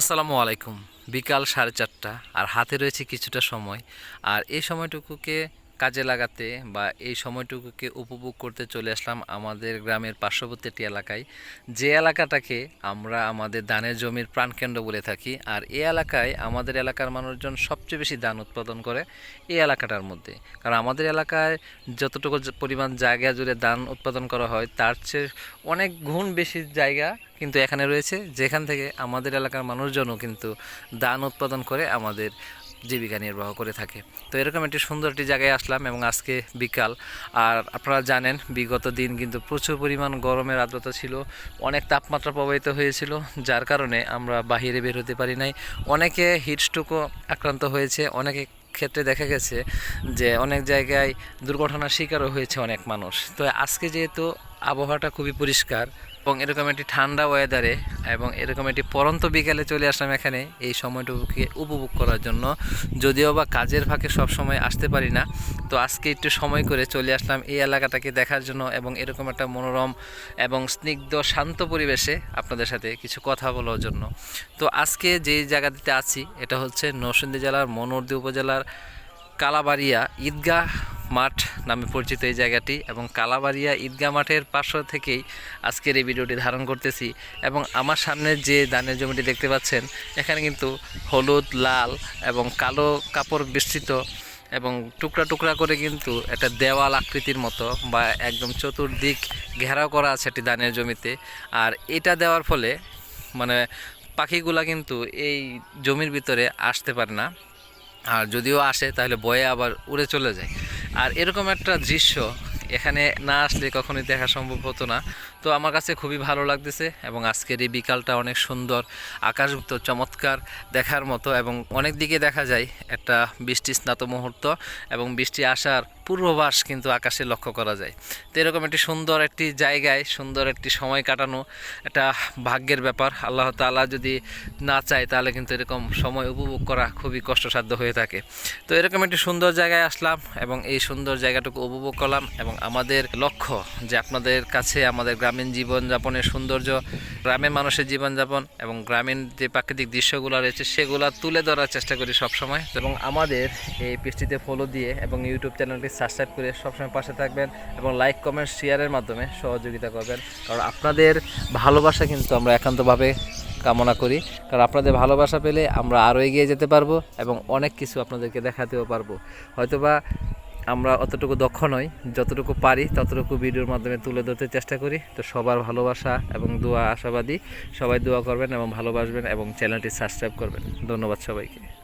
আসসালামু আলাইকুম। বিকাল সাড়ে চারটা আর হাতে রয়েছে কিছুটা সময়। আর এই সময়টুকুকে কাজে লাগাতে বা এই সময়টুকুকে উপভোগ করতে চলে আসলাম আমাদের গ্রামের পার্শ্ববর্তী একটি এলাকায়। যে এলাকাটাকে আমরা আমাদের ধানের জমির প্রাণকেন্দ্র বলে থাকি, আর এই এলাকায় আমাদের এলাকার মানুষজন সবচেয়ে বেশি ধান উৎপাদন করে এই এলাকাটার মধ্যে। কারণ আমাদের এলাকায় যতটুকু পরিমাণ জায়গা জুড়ে ধান উৎপাদন করা হয়, তার চেয়ে অনেক গুণ বেশি জায়গা কিন্তু এখানে রয়েছে, যেখান থেকে আমাদের এলাকার মানুষজনও কিন্তু ধান উৎপাদন করে আমাদের জীবিকা নির্বাহ করে থাকে। তো এরকম একটি সুন্দর একটি জায়গায় আসলাম এবং আজকে বিকাল। আর আপনারা জানেন, বিগত দিন কিন্তু প্রচুর পরিমাণ গরমের আর্দ্রতা ছিল, অনেক তাপমাত্রা প্রবাহিত হয়েছিল, যার কারণে আমরা বাহিরে বের হতে পারি নাই। অনেকে হিটস্ট্রোকও আক্রান্ত হয়েছে। অনেকে ক্ষেত্রে দেখা গেছে যে অনেক জায়গায় দুর্ঘটনার শিকারও হয়েছে অনেক মানুষ। তো আজকে যেহেতু আবহাওয়াটা খুবই পরিষ্কার এবং এরকম একটি ঠান্ডা ওয়েদারে এবং এরকম একটি পরন্ত বিকালে চলে আসলাম এখানে এই সময়টুকুকে উপভোগ করার জন্য। যদিও বা কাজের ফাঁকে সব সময় আসতে পারি না, তো আজকে একটু সময় করে চলে আসলাম এই এলাকাটাকে দেখার জন্য এবং এরকম একটা মনোরম এবং স্নিগ্ধ, শান্ত পরিবেশে আপনাদের সাথে কিছু কথা বলার জন্য। তো আজকে যেই জায়গাটিতে আছি, এটা হচ্ছে নরসিংদী জেলার মনোরদী উপজেলার কালাবাড়িয়া ঈদগাহ মাঠ নামে পরিচিত এই জায়গাটি এবং কালাবাড়িয়া ঈদগাহ মাঠের পার্শ্ব থেকেই আজকের এই ভিডিওটি ধারণ করতেছি এবং আমার সামনে যে ধানের জমিটি দেখতে পাচ্ছেন, এখানে কিন্তু হলুদ, লাল এবং কালো কাপড় বিস্তৃত এবং টুকরা টুকরা করে কিন্তু একটা দেওয়াল আকৃতির মতো বা একদম চতুর্দিক ঘেরাও করা আছে একটি ধানের জমিতে। আর এটা দেওয়ার ফলে মানে পাখিগুলা কিন্তু এই জমির ভিতরে আসতে পারে না। আর যদিও আসে, তাহলে বয়ে আবার উড়ে চলে যায়। আর এরকম একটা দৃশ্য এখানে না আসলে কখনোই দেখা সম্ভব হতো না। তো আমার কাছে খুবই ভালো লাগতেছে এবং আজকের এই বিকালটা অনেক সুন্দর আকাশযুক্ত চমৎকার দেখার মতো এবং অনেক দিকে দেখা যায় একটা বৃষ্টি স্নাত মুহূর্ত এবং বৃষ্টি আসার পূর্ববাস কিন্তু আকাশে লক্ষ্য করা যায়। তো এরকম একটি সুন্দর একটি জায়গায় সুন্দর একটি সময় কাটানো একটা ভাগ্যের ব্যাপার। আল্লাহ তাআলা যদি না চায় তাহলে কিন্তু এরকম সময় উপভোগ করা খুবই কষ্টসাধ্য হয়ে থাকে। তো এরকম একটি সুন্দর জায়গায় আসলাম এবং এই সুন্দর জায়গাটুকু উপভোগ করলাম এবং আমাদের লক্ষ্য যে আপনাদের কাছে আমাদের গ্রামীণ জীবনযাপনের সৌন্দর্য, গ্রামের মানুষের জীবনযাপন এবং গ্রামীণ যে প্রাকৃতিক দৃশ্যগুলো রয়েছে সেগুলো তুলে ধরার চেষ্টা করি সবসময়। এবং আমাদের এই পেজটিতে ফলো দিয়ে এবং ইউটিউব চ্যানেলটি সাবস্ক্রাইব করে সবসময় পাশে থাকবেন এবং লাইক কমেন্ট শেয়ারের মাধ্যমে সহযোগিতা করবেন। কারণ আপনাদের ভালোবাসা কিন্তু আমরা একান্তভাবে কামনা করি। কারণ আপনাদের ভালোবাসা পেলে আমরা আরও এগিয়ে যেতে পারব এবং অনেক কিছু আপনাদেরকে দেখাতেও পারব। হয়তোবা আমরা অতটুকু দক্ষ নই। যতটুকু পারি, ততটুকু ভিডিওর মাধ্যমে তুলে ধরতে চেষ্টা করি। তো সবার ভালোবাসা এবং দোয়া আশাবাদী। সবাই দোয়া করবেন এবং ভালোবাসবেন এবং চ্যানেলটি সাবস্ক্রাইব করবেন। ধন্যবাদ সবাইকে।